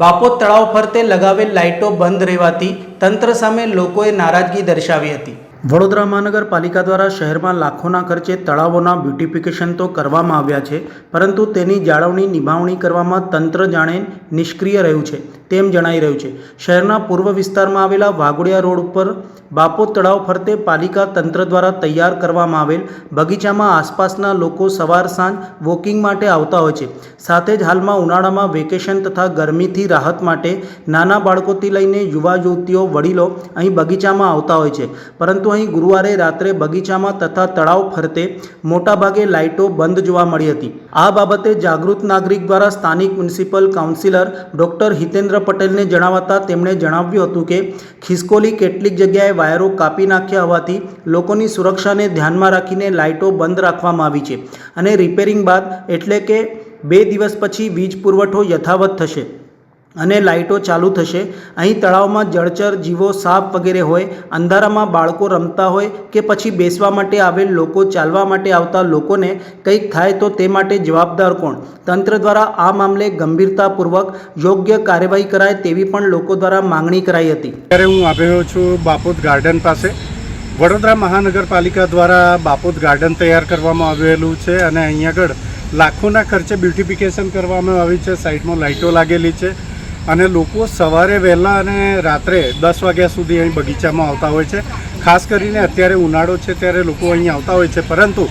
બાપોદ તળાવ ફરતે લગાવેલ લાઇટો બંધ રહેવાથી તંત્ર સામે લોકોએ નારાજગી દર્શાવી હતી. વડોદરા મહાનગરપાલિકા દ્વારા શહેરમાં લાખોના ખર્ચે તળાવોના બ્યુટિફિકેશન તો કરવામાં આવ્યા છે, પરંતુ તેની જાળવણી, નિભાવણી કરવામાં તંત્ર જાણે નિષ્ક્રિય રહ્યું છે. તેમ જણાઈ રહ્યું છે. શહેરના પૂર્વ વિસ્તારમાં આવેલા વાઘોડિયા રોડ ઉપર બાપો તળાવ ફરતે પાલિકા તંત્ર દ્વારા તૈયાર કરવામાં આવેલ બગીચામાં આસપાસના લોકો સવાર સાંજ વોકિંગ માટે આવતા હોય છે. સાથે જ હાલમાં ઉનાળામાં વેકેશન તથા ગરમીથી રાહત માટે નાના બાળકોથી લઈને યુવા યુવતીઓ, વડીલો અહીં બગીચામાં આવતા હોય છે. પરંતુ અહીં ગુરુવારે રાત્રે બગીચામાં તથા તળાવ ફરતે મોટાભાગે લાઇટો બંધ જોવા મળી હતી. આ બાબતે જાગૃત નાગરિક દ્વારા સ્થાનિક મ્યુનિસિપલ કાઉન્સિલર ડૉક્ટર હિતેન્દ્ર પટેલને જણાવતા તેમણે જણાવ્યું હતું કે ખિસકોલી કેટલીક જગ્યાએ વાયરો કાપી નાખ્યા હોવાથી લોકોની સુરક્ષાને ધ્યાનમાં રાખીને લાઇટો બંધ રાખવામાં આવી છે અને રિપેરિંગ બાદ એટલે કે બે દિવસ પછી વીજ પુરવઠો યથાવત થશે. અને લાઇટો ચાલુ થશે. અહીં તળાવમાં જળચર, જીવો, સાપ વગેરે હોય, અંધારામાં બાળકો રમતા હોય કે પછી બેસવા માટે આવેલ લોકો ચાલવા માટે આવતા લોકોને કંઈક થાય તો તે માટે જવાબદાર કોણ? તંત્ર દ્વારા આ મામલે ગંભીરતાપૂર્વક યોગ્ય કાર્યવાહી કરાય તેવી પણ લોકો દ્વારા માંગણી કરાઈ હતી. ત્યારે હું આવ્યો છું બાપોદ ગાર્ડન પાસે. વડોદરા મહાનગરપાલિકા દ્વારા બાપોદ ગાર્ડન તૈયાર કરવામાં આવેલું છે અને અહીં આગળ લાખોના ખર્ચે બ્યુટિફિકેશન કરવામાં આવી છે. સાઈડમાં લાઇટો લાગેલી છે. અને લોકો સવારે વહેલા અને રાત્રે દસ વાગ્યા સુધી અહીં બગીચામાં આવતા હોય છે. ખાસ કરીને અત્યારે ઉનાળો છે ત્યારે લોકો અહીં આવતા હોય છે. પરંતુ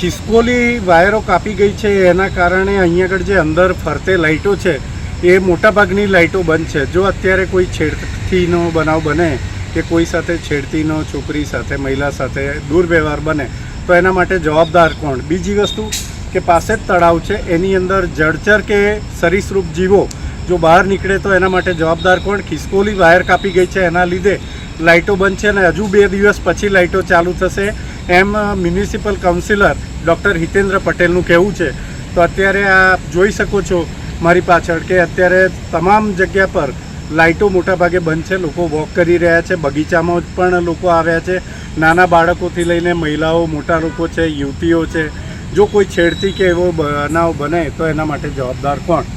ખિસકોલી વાયરો કાપી ગઈ છે એના કારણે અહીં આગળ જે અંદર ફરતે લાઇટો છે, એ મોટાભાગની લાઇટો બંધ છે. જો અત્યારે કોઈ છેડતીનો બનાવ બને કે કોઈ સાથે છેડતીનો, છોકરી સાથે, મહિલા સાથે દુર્વ્યવહાર બને, તો એના માટે જવાબદાર કોણ? બીજી વસ્તુ કે પાસે જ તળાવ છે. એની અંદર જળચર કે સરીસૃપ જીવો જો બહાર નીકળે તો એના માટે જવાબદાર કોણ? ખિસકોલી વાયર કાપી ગઈ છે. એના લીધે લાઇટો બંધ છે અને હજુ બે દિવસ પછી લાઇટો ચાલુ થશે એમ મ્યુનિસિપલ કાઉન્સિલર ડૉક્ટર હિતેન્દ્ર પટેલનું કહેવું છે. તો અત્યારે આ જોઈ શકો છો મારી પાછળ કે અત્યારે તમામ જગ્યા પર લાઇટો મોટાભાગે બંધ છે. લોકો વોક કરી રહ્યા છે. બગીચામાં પણ લોકો આવ્યા છે. નાના બાળકોથી લઈને મહિલાઓ, મોટા લોકો છે, યુવતીઓ છે. જો કોઈ છેડતી કે એવો બનાવ બને તો એના માટે જવાબદાર કોણ?